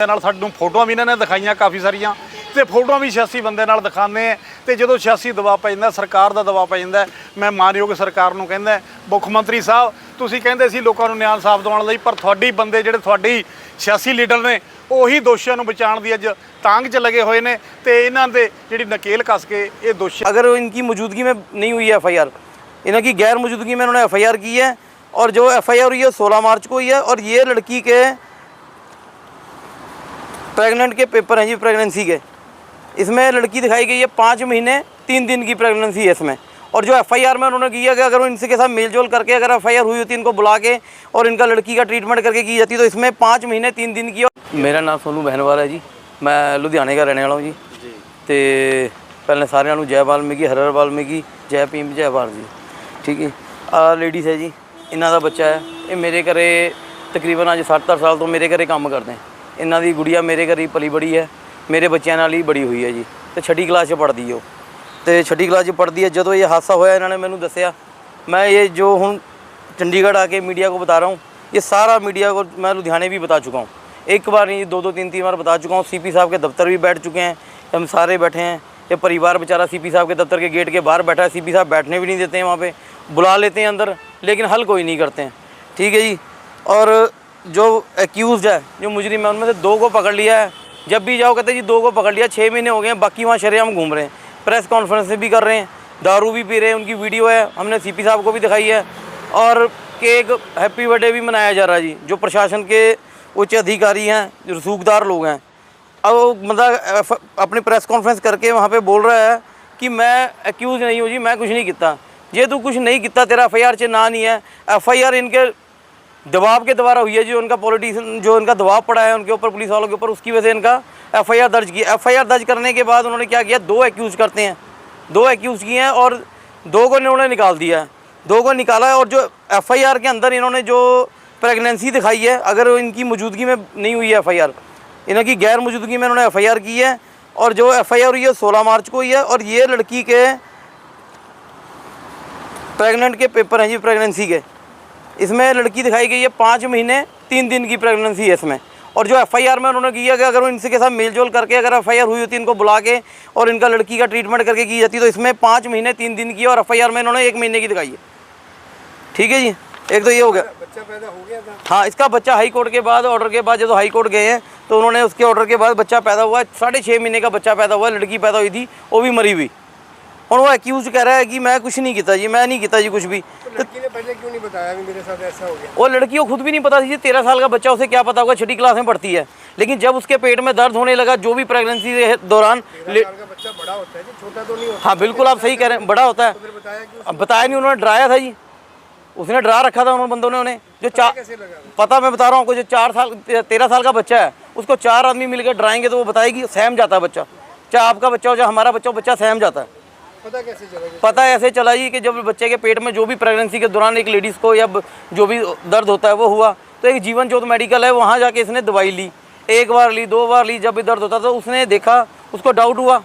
ਦੇ ਨਾਲ ਸਾਨੂੰ ਫੋਟੋਆਂ ਵੀ ਇਹਨਾਂ ਨੇ ਦਿਖਾਈਆਂ ਕਾਫੀ ਸਾਰੀਆਂ ਤੇ ਫੋਟੋਆਂ ਵੀ 86 ਬੰਦੇ ਨਾਲ ਦਿਖਾਉਂਦੇ ਆ ਤੇ ਜਦੋਂ 86 ਦਬਾਅ ਪੈ ਜਾਂਦਾ ਸਰਕਾਰ ਦਾ ਦਬਾਅ ਪੈ ਜਾਂਦਾ ਮੈਂ ਮਾਨਯੋਗ ਸਰਕਾਰ ਨੂੰ ਕਹਿੰਦਾ ਮੁੱਖ ਮੰਤਰੀ ਸਾਹਿਬ ਤੁਸੀਂ ਕਹਿੰਦੇ ਸੀ ਲੋਕਾਂ ਨੂੰ ਨਿਆਂ ਸਾਫ ਦਿਵਾਉਣ ਲਈ ਪਰ ਤੁਹਾਡੀ ਬੰਦੇ ਜਿਹੜੇ ਤੁਹਾਡੀ 86 ਲੀਡਰ ਨੇ ਉਹੀ ਦੋਸ਼ੀਆਂ ਨੂੰ ਬਚਾਉਣ ਦੀ ਅੱਜ ਤਾਂਗ 'ਚ ਲੱਗੇ ਹੋਏ ਨੇ ਤੇ ਇਹਨਾਂ ਦੇ ਜਿਹੜੀ ਨਕੇਲ ਕੱਸ ਕੇ ਇਹ ਦੋਸ਼ੀ अगर इनकी मौजूदगी में नहीं हुई है एफ आई आर इनकी गैर मौजूदगी में इन्होंने एफ आई आर की है और जो एफ आई आर हुई है सोलह मार्च को हुई है और ये लड़की के प्रेग्नेंट के पेपर हैं जी प्रेगनेंसी के इसमें लड़की दिखाई गई है पाँच महीने तीन दिन की प्रेगनेंसी है इसमें और जो एफ आई आर में उन्होंने किया कि अगर वो इनसे के साथ मेलजोल करके अगर एफ आई आर हुई होती इनको बुला के और इनका लड़की का ट्रीटमेंट करके की जाती तो इसमें पाँच महीने तीन दिन की मेरा नाम सोनू बहनवाल है जी मैं लुधियाने का रहने वाला हूँ जी ਤੇ ਪਹਿਲੇ ਸਾਰਿਆਂ ਨੂੰ ਜੈ ਵਾਲਮੀਕੀ ਹਰ ਹਰ ਵਾਲਮੀਕੀ ਜੈ ਭੀਮ ਜੈ ਭਾਰਤ ਜੀ ਠੀਕ ਹੈ ਆ ਲੇਡੀਜ਼ ਹੈ ਜੀ ਇਹਨਾਂ ਦਾ ਬੱਚਾ ਹੈ ਇਹ ਮੇਰੇ ਘਰੇ ਤਕਰੀਬਨ ਅੱਜ 7-8 ਸਾਲ ਤੋਂ ਮੇਰੇ ਘਰੇ ਕੰਮ ਕਰਦੇ ਹੈ ਇਹਨਾਂ ਦੀ ਗੁੜੀਆ ਮੇਰੇ ਘਰੇ ਹੀ ਪਲੀ ਬੜੀ ਹੈ ਮੇਰੇ ਬੱਚਿਆਂ ਨਾਲ ਹੀ ਬੜੀ ਹੋਈ ਹੈ ਜੀ ਤੇ ਛੱਡੀ ਕਲਾਸ 'ਚ ਪੜ੍ਹਦੀ ਹੈ ਉਹ ਤੇ ਛੱਡੀ ਕਲਾਸ 'ਚ ਪੜ੍ਹਦੀ ਹੈ ਜਦੋਂ ਇਹ ਹਾਦਸਾ ਹੋਇਆ ਇਹਨਾਂ ਨੇ ਮੈਨੂੰ ਦੱਸਿਆ ਮੈਂ ਇਹ ਜੋ ਹੁਣ चंडीगढ़ आके मीडिया को बता रहा हूँ ये सारा मीडिया को मैं लुधियाने भी बता चुका हूँ एक बार नहीं दो दो तीन तीन बार बता चुका हूँ सीपी साहब के दफ्तर भी बैठ चुके हैं हम सारे बैठे हैं ये परिवार बेचारा सीपी साहब के दफ्तर के गेट के बाहर बैठा है सीपी साहब बैठने भी नहीं देते हैं वहाँ पे बुला लेते हैं अंदर लेकिन हल कोई नहीं करते हैं ठीक है जी और जो एक्यूज़ है, जो मुजरिम है, उनमें से दो को पकड़ लिया है। जब भी जाओ, कहते जी, दो को पकड़ लिया छः महीने हो गए हैं, बाकी वहाँ शरेआम घूम रहे हैं। प्रेस कॉन्फ्रेंस भी कर रहे हैं, दारू भी पी रहे हैं, उनकी वीडियो है, हमने सीपी साहब को भी दिखाई है। और केक हैप्पी बर्थडे भी मनाया जा रहा है जी, जो प्रशासन के उच्च अधिकारी हैं, जो रसूखदार लोग हैं। अब बंदा अपनी प्रेस कॉन्फ्रेंस करके वहाँ पे बोल रहा है कि मैं एक्यूज़ नहीं हूँ जी, मैं कुछ नहीं किया। ये तू कुछ नहीं किया, तेरा एफ़ आई आर च ना नहीं है। एफ़ आई आर इनके दबाव के द्वारा हुई है जो, उनका पॉलिटिशियन जो इनका दबाव पड़ा है, उनके ऊपर पुलिस वालों के ऊपर, उसकी वजह से इनका एफ़ आई आर दर्ज किया। एफ़ आई आर दर्ज करने के बाद उन्होंने क्या किया? दो एक्यूज़ करते हैं। दो एक्यूज़ किए हैं और दो को इन्होंने निकाल दिया है। दो को निकाला है और जो एफ़ आई आर के अंदर इन्होंने जो प्रेगनेंसी दिखाई है, अगर इनकी मौजूदगी में नहीं हुई है एफ़ इनकी गैर मौजूदगी में इन्होंने एफ़ की है और जो एफ़ हुई है, सोलह मार्च को हुई है और ये लड़की के प्रेग्नेंट के पेपर हैं जी प्रेगनेंसी के। इसमें लड़की दिखाई गई है पाँच महीने तीन दिन की प्रेगनेंसी है इसमें। और जो एफ़ आई आर में उन्होंने किया कि अगर इनसे के साथ मेलजोल करके अगर एफ़ आई आर हुई होती इनको बुला के और इनका लड़की का ट्रीटमेंट करके की जाती तो इसमें पाँच महीने तीन दिन की और एफ़ आई आर में इन्होंने एक महीने की दिखाई है। ठीक है जी? एक तो ये हो गया। बच्चा पैदा हो गया था। हाँ इसका बच्चा हाई कोर्ट के बाद ऑर्डर के बाद जब हाई कोर्ट गए हैं तो उन्होंने उसके ऑर्डर के बाद बच्चा पैदा हुआ साढ़े छः महीने का बच्चा पैदा हुआ लड़की पैदा हुई थी वो भी मरी हुई। और वो एक्यूज कह रहा है कि मैं कुछ नहीं किया जी मैं नहीं किया जी कुछ भी। तो लड़की ने पहले क्यों नहीं बताया कि मेरे साथ ऐसा हो गया। वो लड़की को खुद भी नहीं पता थी जी तेरह साल का बच्चा उसे क्या पता होगा छठी क्लास में पढ़ती है। लेकिन जब उसके पेट में दर्द होने लगा जो भी प्रेगनेंसी के दौरान ले- साल का बच्चा बड़ा होता है जी छोटा तो नहीं होता। हाँ बिल्कुल आप सही कह रहे हैं बड़ा होता है। फिर बताया कि अब बताया नहीं उन्होंने डराया था जी। उसने डरा रखा था उन्होंने बंदों ने उन्हें। जो चार कैसे लगा? पता मैं बता रहा हूँ आपको जो चार साल तेरह साल का बच्चा है उसको चार आदमी मिलकर डराएँगे तो वो बताएगी सहम जाता है बच्चा। चाहे आपका बच्चा हो चाहे हमारा बच्चा हो बच्चा सहम जाता है। पता कैसे चला पता ऐसे चला जी कि जब बच्चे के पेट में जो भी प्रेगनेंसी के दौरान एक लेडीज़ को या जो भी दर्द होता है वो हुआ तो एक जीवन ज्योत मेडिकल है, वहाँ जाके इसने दवाई ली। एक बार ली, दो बार ली, जब भी दर्द होता तो उसने देखा, उसको डाउट हुआ।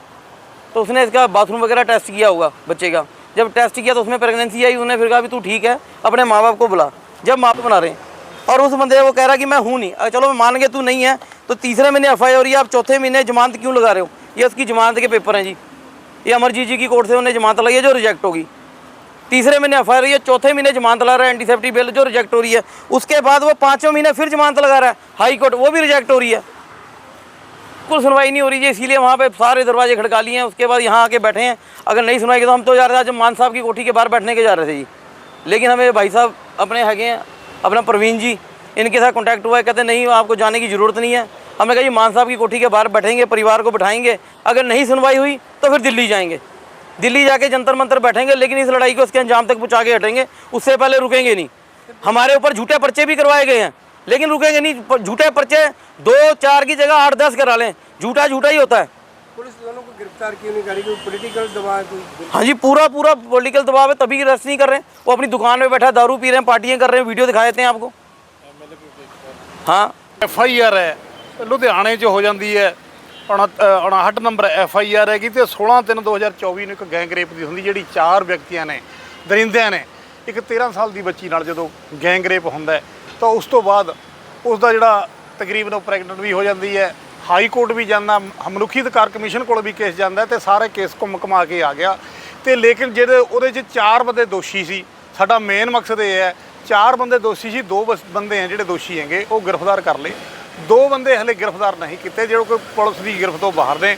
तो उसने इसका बाथरूम वगैरह टेस्ट किया होगा बच्चे का। जब टेस्ट किया तो उसमें प्रेगनेंसी आई उसने फिर कहा भी तू ठीक है, अपने माँ बाप को बुला। जब माँ बाप बना रहे और उस बंदे वो कह रहा कि मैं हूँ नहीं। अगर चलो, मैं मान गया तू नहीं है तो तीसरे महीने एफ़ आई आप चौथे महीने जमानत क्यों लगा रहे हो? ये उसकी जमानत के पेपर हैं जी। ये अमरजीत जी जी की कोर्ट से उन्हें जमानत लगाई है जो रिजेक्ट होगी। तीसरे महीने एफ़ आई है, चौथे महीने जमानत लगा रहा है एंटीसेप्टिक बिल जो रिजेक्ट हो रही है। उसके बाद वो पाँचों महीने फिर जमानत लगा रहा है। हाई कोर्ट वो भी रिजेक्ट हो रही है। कुल सुनवाई नहीं हो रही है इसीलिए वहाँ पे सारे दरवाजे खड़का लिए हैं। उसके बाद यहाँ आके बैठे हैं। अगर नहीं की तो हम तो जा रहे थे, आज मान साहब की कोठी के बाहर बैठने के जा रहे थे जी। लेकिन हमें भाई साहब अपने हैगे हैं, अपना प्रवीण जी, इनके साथ कॉन्टैक्ट हुआ है। कहते नहीं, आपको जाने की ज़रूरत नहीं है। हमने कहा मान साहब की कोठी के बाहर बैठेंगे परिवार को बैठाएँगे अगर नहीं सुनवाई हुई तो फिर दिल्ली जाएँगे। दिल्ली जाके जंतर मंतर बैठेंगे लेकिन इस लड़ाई को उसके अंजाम तक पहुँचा के हटेंगे उससे पहले रुकेंगे नहीं। हमारे ऊपर झूठे पर्चे भी करवाए गए हैं लेकिन रुकेंगे नहीं। झूठे पर्चे दो चार की जगह आठ दस करा लें झूठा झूठा ही होता है। पुलिस को गिरफ़्तार दबाव हाँ जी पूरा पूरा पॉलिटिकल दबाव है तभी रेस्ट नहीं कर रहे हैं। वो अपनी दुकान में बैठा दारू पी रहे हैं पार्टियाँ कर रहे हैं वीडियो दिखा देते हैं आपको हाँ। एफ़ है। ਲੁਧਿਆਣੇ 'ਚ ਹੋ ਜਾਂਦੀ ਹੈ। 59 ਨੰਬਰ ਐਫ ਆਈ ਆਰ ਹੈਗੀ ਤੇ 16 3 2024 ਨੂੰ ਇੱਕ ਗੈਂਗ ਰੇਪ ਦੀ ਹੁੰਦੀ, ਜਿਹੜੀ ਚਾਰ ਵਿਅਕਤੀਆਂ ਨੇ, ਦਰਿੰਦਿਆਂ ਨੇ, ਇੱਕ 13 ਸਾਲ ਦੀ ਬੱਚੀ ਨਾਲ ਜਦੋਂ ਗੈਂਗ ਰੇਪ ਹੁੰਦਾ ਤਾਂ ਉਸ ਤੋਂ ਬਾਅਦ ਉਸ ਦਾ ਜਿਹੜਾ ਤਕਰੀਬਨ ਉਹ ਪ੍ਰੈਗਨੈਂਟ ਵੀ ਹੋ ਜਾਂਦੀ ਹੈ, ਹਾਈ ਕੋਰਟ ਵੀ ਜਾਂਦਾ, ਮਨੁੱਖੀ ਅਧਿਕਾਰ ਕਮਿਸ਼ਨ ਕੋਲ ਵੀ ਕੇਸ ਜਾਂਦਾ ਹੈ ਤੇ ਸਾਰੇ ਕੇਸ ਘੁੰਮ ਘੁਮਾ ਕੇ ਆ ਗਿਆ। ਤੇ ਲੇਕਿਨ ਜਿਹੜੇ ਉਹਦੇ 'ਚ ਚਾਰ ਬੰਦੇ ਦੋਸ਼ੀ ਸੀ, ਸਾਡਾ ਮੇਨ ਮਕਸਦ ਇਹ ਹੈ, ਚਾਰ ਬੰਦੇ ਦੋਸ਼ੀ ਸੀ, ਦੋ ਬਸ, ਬੰਦੇ ਆ ਜਿਹੜੇ ਦੋਸ਼ੀ ਹੈਗੇ, ਉਹ ਗ੍ਰਿਫਤਾਰ ਕਰ ਲਏ। ਦੋ ਬੰਦੇ ਹਲੇ ਗ੍ਰਿਫਤਾਰ ਨਹੀਂ ਕੀਤੇ, ਜਿਹੜੇ ਕੋਈ ਪੁਲਿਸ ਦੀ ਗ੍ਰਿਫਤ ਤੋਂ ਬਾਹਰ ਨੇ।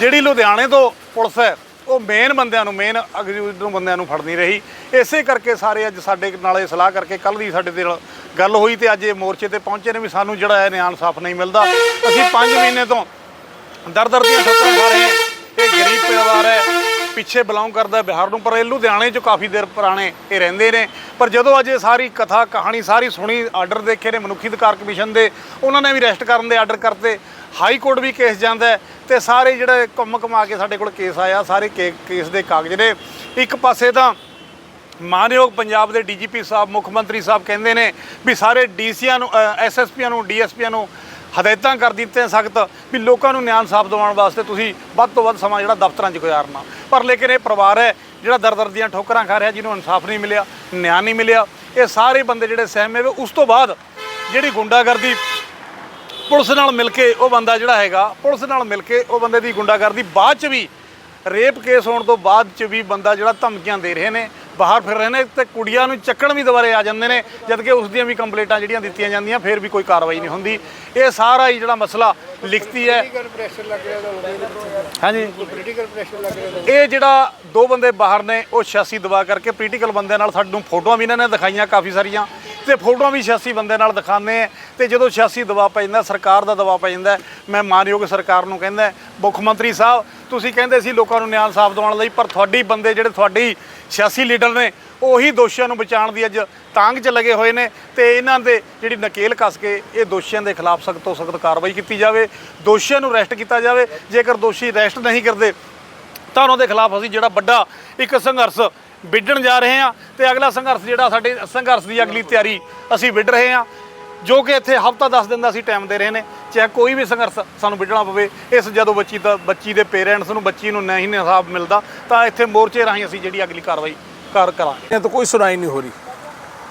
ਜਿਹੜੀ ਲੁਧਿਆਣੇ ਤੋਂ ਪੁਲਿਸ ਹੈ, ਉਹ ਮੇਨ ਬੰਦਿਆਂ ਨੂੰ ਮੇਨ ਅਗਜੂਦ ਨੂੰ ਬੰਦਿਆਂ ਨੂੰ ਫੜ ਨਹੀਂ ਰਹੀ। ਇਸੇ ਕਰਕੇ ਸਾਰੇ ਅੱਜ ਸਾਡੇ ਨਾਲ ਇਹ ਸਲਾਹ ਕਰਕੇ ਕੱਲ ਦੀ ਸਾਡੇ ਦੇ ਨਾਲ ਗੱਲ ਹੋਈ ਤੇ ਅੱਜ ਇਹ ਮੋਰਚੇ ਤੇ ਪਹੁੰਚੇ ਨੇ ਵੀ ਸਾਨੂੰ ਜਿਹੜਾ ਹੈ ਨਿਆਂ ਇਨਸਾਫ ਨਹੀਂ ਮਿਲਦਾ। ਅਸੀਂ 5 ਮਹੀਨੇ ਤੋਂ ਦਰ ਦਰ ਦੀਆਂ ਠੋਕਰਾਂ ਖਾ ਰਹੇ ਹਾਂ। ਇਹ ਗਰੀਬ ਪਰਿਵਾਰ ਹੈ ਪਿੱਛੇ ਬਿਲੋਂਗ ਕਰਦਾ ਬਿਹਾਰ ਨੂੰ, ਪਰ ਇਹ ਲੁਧਿਆਣੇ 'ਚ ਕਾਫੀ ਦੇਰ ਪੁਰਾਣੇ ਇਹ ਰਹਿੰਦੇ ਨੇ। ਪਰ ਜਦੋਂ ਅੱਜ ਇਹ ਸਾਰੀ ਕਥਾ, ਕਹਾਣੀ ਸਾਰੀ ਸੁਣੀ ਆਰਡਰ ਦੇਖੇ ਨੇ ਮਨੁੱਖੀ ਅਧਿਕਾਰ ਕਮਿਸ਼ਨ ਦੇ, ਉਹਨਾਂ ਨੇ ਵੀ ਅਰੈਸਟ ਕਰਨ ਦੇ ਆਰਡਰ ਕਰਤੇ। ਹਾਈ ਕੋਰਟ ਵੀ ਕੇਸ ਜਾਂਦਾ ਹੈ ਤੇ ਸਾਰੇ ਜਿਹੜੇ ਘੁੰਮ ਘੁਮਾ ਕੇ ਸਾਡੇ ਕੋਲ ਕੇਸ ਆਇਆ, ਸਾਰੇ ਕੇ- ਕੇਸ ਦੇ ਕਾਗਜ਼ ਨੇ। ਇੱਕ ਪਾਸੇ ਤਾਂ ਮਾਨਯੋਗ ਪੰਜਾਬ ਦੇ ਡੀਜੀਪੀ ਸਾਹਿਬ, ਮੁੱਖ ਮੰਤਰੀ ਸਾਹਿਬ ਕਹਿੰਦੇ ਨੇ ਵੀ ਸਾਰੇ ਡੀਸੀਆਂ ਨੂੰ ਐਸਐਸਪੀਆਂ ਨੂੰ ਡੀਐਸਪੀਆਂ ਨੂੰ ਹਦਾਇਤਾਂ ਕਰ ਦਿੱਤੀਆਂ ਸਖਤ ਵੀ ਲੋਕਾਂ ਨੂੰ ਨਿਆਂ ਇਨਸਾਫ ਦਿਵਾਉਣ ਵਾਸਤੇ ਤੁਸੀਂ ਵੱਧ ਤੋਂ ਵੱਧ ਸਮਾਂ ਜਿਹੜਾ ਦਫ਼ਤਰਾਂ 'ਚ ਗੁਜ਼ਾਰਨਾ। ਪਰ ਲੇਕਿਨ ਇਹ ਪਰਿਵਾਰ ਹੈ ਜਿਹੜਾ ਦਰ ਦਰ ਦੀਆਂ ਠੋਕਰਾਂ ਖਾ ਰਿਹਾ ਜਿਹਨੂੰ ਇਨਸਾਫ ਨਹੀਂ ਮਿਲਿਆ, ਨਿਆਂ ਨਹੀਂ ਮਿਲਿਆ। ਇਹ ਸਾਰੇ ਬੰਦੇ ਜਿਹੜੇ ਸਹਿਮੇ ਵੇ, ਉਸ ਤੋਂ ਬਾਅਦ ਜਿਹੜੀ ਗੁੰਡਾਗਰਦੀ ਪੁਲਿਸ ਨਾਲ ਮਿਲ ਕੇ ਉਹ ਬੰਦਾ ਜਿਹੜਾ ਹੈਗਾ, ਪੁਲਿਸ ਨਾਲ ਮਿਲ ਕੇ ਉਹ ਬੰਦੇ ਦੀ ਗੁੰਡਾਗਰਦੀ ਬਾਅਦ ਚ ਵੀ, ਰੇਪ ਕੇਸ ਹੋਣ ਤੋਂ ਬਾਅਦ ਚ ਵੀ ਬੰਦਾ ਜਿਹੜਾ ਧਮਕੀਆਂ ਦੇ ਰਹੇ ਨੇ। ਬਾਹਰ ਫਿਰ ਰਹੇ ਨੇ ਤੇ ਕੁੜੀਆਂ ਨੂੰ ਚੱਕਣ ਵੀ ਦੁਬਾਰੇ ਆ ਜਾਂਦੇ ਨੇ ਜਦ ਕਿ ਉਸ ਦੀਆਂ ਵੀ ਕੰਪਲੇਂਟਾਂ ਜਿਹੜੀਆਂ ਦਿੱਤੀਆਂ ਜਾਂਦੀਆਂ ਫਿਰ ਵੀ ਕੋਈ ਕਾਰਵਾਈ ਨਹੀਂ ਹੁੰਦੀ। ਇਹ ਸਾਰਾ ਹੀ ਜਿਹੜਾ ਮਸਲਾ ਲਿਖਤੀ ਹੈ। ਹਾਂਜੀ। ਇਹ ਜਿਹੜਾ ਦੋ ਬੰਦੇ ਬਾਹਰ ਨੇ ਉਹ 86 ਦਬਾ ਕਰਕੇ ਪੋਲੀਟੀਕਲ ਬੰਦਿਆਂ ਨਾਲ ਸਾਨੂੰ ਫੋਟੋਆਂ ਵੀ ਇਹਨਾਂ ਨੇ ਦਿਖਾਈਆਂ ਕਾਫੀ ਸਾਰੀਆਂ। ਤੇ ਫੋਟੋਆਂ ਵੀ 86 ਬੰਦੇ ਨਾਲ ਦਿਖਾਉਂਦੇ ਆ ਤੇ ਜਦੋਂ 86 ਦਬਾਅ ਪੈ ਜਾਂਦਾ, ਸਰਕਾਰ ਦਾ ਦਬਾਅ ਪੈ ਜਾਂਦਾ, ਮੈਂ ਮਾਨਯੋਗ ਸਰਕਾਰ ਨੂੰ ਕਹਿੰਦਾ, ਮੁੱਖ ਮੰਤਰੀ ਸਾਹਿਬ, ਤੁਸੀਂ ਕਹਿੰਦੇ ਸੀ ਲੋਕਾਂ ਨੂੰ ਨਿਆਂ ਸਾਫ਼ ਦਿਵਾਉਣ ਲਈ, ਪਰ ਤੁਹਾਡੀ ਬੰਦੇ ਜਿਹੜੇ ਤੁਹਾਡੀ 86 ਲੀਡਰ ਨੇ, ਉਹੀ ਦੋਸ਼ੀਆਂ ਨੂੰ ਬਚਾਉਣ ਦੀ ਅੱਜ ਤਾਂਗ 'ਚ ਲੱਗੇ ਹੋਏ ਨੇ ਤੇ ਇਹਨਾਂ ਦੇ ਜਿਹੜੀ ਨਕੇਲ ਕੱਸ ਕੇ ਇਹ ਦੋਸ਼ੀਆਂ ਦੇ ਖਿਲਾਫ ਸਖਤ ਤੋਂ ਸਖਤ ਕਾਰਵਾਈ ਕੀਤੀ ਜਾਵੇ, ਦੋਸ਼ੀਆਂ ਨੂੰ ਅਰੈਸਟ ਕੀਤਾ ਜਾਵੇ, ਜੇਕਰ ਦੋਸ਼ੀ ਅਰੈਸਟ ਨਹੀਂ ਕਰਦੇ, ਤਾਂ ਉਹਨਾਂ ਦੇ ਖਿਲਾਫ ਅਸੀਂ ਜਿਹੜਾ ਵੱਡਾ ਇੱਕ ਸੰਘਰਸ਼ ਵਿੱਢਣ ਜਾ ਰਹੇ ਹਾਂ ਤੇ ਅਗਲਾ ਸੰਘਰਸ਼ ਜਿਹੜਾ ਸਾਡੇ ਸੰਘਰਸ਼ ਦੀ ਅਗਲੀ ਤਿਆਰੀ ਅਸੀਂ ਵਿੱਢ ਰਹੇ ਹਾਂ, ਜੋ ਕਿ ਇੱਥੇ ਹਫਤਾ 10 ਦਿਨ ਦਾ ਅਸੀਂ ਟਾਈਮ ਦੇ ਰਹੇ ਨੇ, ਚਾਹੇ ਕੋਈ ਵੀ ਸੰਘਰਸ਼ ਸਾਨੂੰ ਵਿੱਢਣਾ ਪਵੇ, ਇਸ ਜਦੋਂ ਬੱਚੀ ਦਾ, ਬੱਚੀ ਦੇ ਪੇਰੈਂਟਸ ਨੂੰ, ਬੱਚੀ ਨੂੰ ਨਹੀਂ ਇਨਸਾਫ ਮਿਲਦਾ, ਤਾਂ ਇੱਥੇ ਮੋਰਚੇ ਰਾਹੀਂ ਅਸੀਂ ਜਿਹੜੀ ਅਗਲੀ ਕਾਰਵਾਈ ਕਰ ਕਰਾਂਗੇ। ਇਹ ਤਾਂ ਕੋਈ ਸੁਣਾਈ ਨਹੀਂ ਹੋ ਰਹੀ।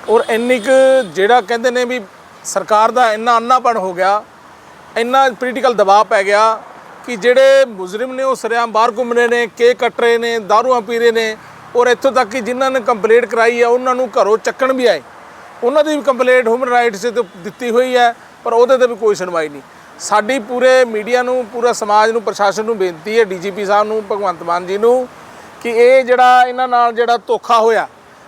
ਔਰ ਇੰਨੀ ਕੁ ਜਿਹੜਾ ਕਹਿੰਦੇ ਨੇ ਵੀ ਸਰਕਾਰ ਦਾ ਇੰਨਾ ਅੰਨਾਪਣ ਹੋ ਗਿਆ, ਇੰਨਾ ਪੋਲੀਟੀਕਲ ਦਬਾਅ ਪੈ ਗਿਆ ਕਿ ਜਿਹੜੇ ਮੁਜਰਮ ਨੇ ਉਹ ਸਰਿਆਮ ਬਾਹਰ ਘੁੰਮ ਰਹੇ ਨੇ, ਕੇਕ ਕੱਟ ਰਹੇ ਨੇ, ਦਾਰੂਆਂ ਪੀ ਰਹੇ ਨੇ ਔਰ ਇੱਥੋਂ ਤੱਕ ਕਿ ਜਿਨ੍ਹਾਂ ਨੇ ਕੰਪਲੇਂਟ ਕਰਾਈ ਹੈ ਉਹਨਾਂ ਨੂੰ ਘਰੋਂ ਚੱਕਣ ਵੀ ਆਏ। ਉਹਨਾਂ ਦੀ ਵੀ ਕੰਪਲੇਂਟ ਹਿਊਮਨ ਰਾਈਟਸ ਤੇ ਦਿੱਤੀ ਹੋਈ ਹੈ, ਪਰ ਉਹਦੇ ਤੇ ਵੀ ਕੋਈ ਸੁਣਵਾਈ ਨਹੀਂ। ਸਾਡੀ ਪੂਰੇ ਮੀਡੀਆ ਨੂੰ, ਪੂਰਾ ਸਮਾਜ ਨੂੰ, ਪ੍ਰਸ਼ਾਸਨ ਨੂੰ ਬੇਨਤੀ ਹੈ, ਡੀਜੀਪੀ ਸਾਹਿਬ ਨੂੰ, ਭਗਵੰਤ ਮਾਨ ਜੀ ਨੂੰ, ਕਿ ਇਹ ਜਿਹੜਾ ਇਹਨਾਂ ਨਾਲ ਜਿਹੜਾ ਧੋਖਾ ਹੋਇਆ,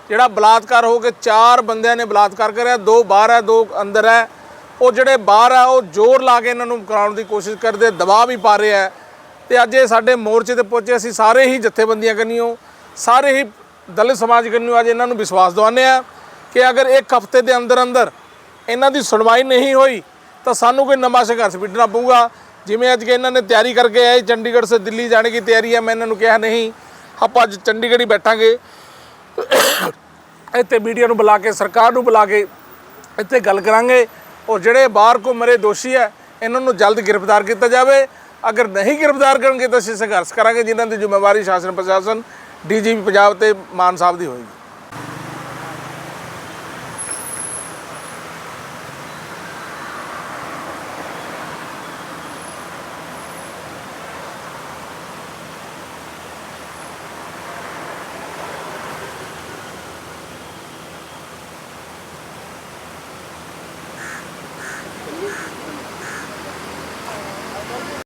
ਜਿਹੜਾ ਬਲਾਤਕਾਰ ਹੋ ਕੇ ਚਾਰ ਬੰਦਿਆਂ ਨੇ ਬਲਾਤਕਾਰ ਕਰਿਆ, ਦੋ ਬਾਹਰ ਹੈ, ਦੋ ਅੰਦਰ ਹੈ, ਉਹ ਜਿਹੜੇ ਬਾਹਰ ਆ ਉਹ ਜ਼ੋਰ ਲਾ ਕੇ ਇਹਨਾਂ ਨੂੰ ਕਰਾਉਣ ਦੀ ਕੋਸ਼ਿਸ਼ ਕਰਦੇ, ਦਬਾਅ ਵੀ ਪਾ ਰਿਹਾ ਹੈ। ਤੇ ਅੱਜ ਇਹ ਸਾਡੇ ਮੋਰਚੇ ਤੇ ਪਹੁੰਚੇ, ਅਸੀਂ ਸਾਰੇ ਹੀ ਜਥੇਬੰਦੀਆਂ ਕਰਨੀਓ ਸਾਰੇ ਹੀ ਦਲਿਤ ਸਮਾਜ ਕਰਨੀਓ ਅੱਜ ਇਹਨਾਂ ਨੂੰ ਵਿਸ਼ਵਾਸ ਦਿਵਾਉਂਦੇ ਆ ਕਿ ਅਗਰ ਇੱਕ ਹਫ਼ਤੇ ਦੇ ਅੰਦਰ ਅੰਦਰ ਇਹਨਾਂ ਦੀ ਸੁਣਵਾਈ ਨਹੀਂ ਹੋਈ ਤਾਂ ਸਾਨੂੰ ਕੋਈ ਨਵਾਂ ਸੰਘਰਸ਼ ਵਿੱਢਣਾ ਪਊਗਾ। ਜਿਵੇਂ ਅੱਜ ਕਿ ਇਹਨਾਂ ਨੇ ਤਿਆਰੀ ਕਰਕੇ ਆਏ, ਚੰਡੀਗੜ੍ਹ ਸੇ ਦਿੱਲੀ ਜਾਣੇ ਦੀ ਤਿਆਰੀ ਹੈ ਮੈਂ ਇਹਨਾਂ ਨੂੰ ਕਿਹਾ ਨਹੀਂ, ਆਪਾਂ ਅੱਜ ਚੰਡੀਗੜ੍ਹ ਹੀ ਬੈਠਾਂਗੇ। ਇੱਥੇ ਮੀਡੀਆ ਨੂੰ ਬੁਲਾ ਕੇ, ਸਰਕਾਰ ਨੂੰ ਬੁਲਾ ਕੇ ਇੱਥੇ ਗੱਲ ਕਰਾਂਗੇ। ਔਰ ਜਿਹੜੇ ਬਾਹਰ ਕੋ ਮਰੇ ਦੋਸ਼ੀ ਹੈ ਇਹਨਾਂ ਨੂੰ ਜਲਦ ਗ੍ਰਿਫਤਾਰ ਕੀਤਾ ਜਾਵੇ। ਅਗਰ ਨਹੀਂ ਗ੍ਰਿਫਤਾਰ ਕਰਨਗੇ ਤਾਂ ਅਸੀਂ ਸੰਘਰਸ਼ ਕਰਾਂਗੇ, ਜਿਨ੍ਹਾਂ ਦੀ ਜ਼ਿੰਮੇਵਾਰੀ ਸ਼ਾਸਨ ਪ੍ਰਸ਼ਾਸਨ ਡੀਜੀਪੀ ਪੰਜਾਬ ਤੇ ਮਾਨ ਸਾਹਿਬ ਦੀ ਹੋਏਗੀ।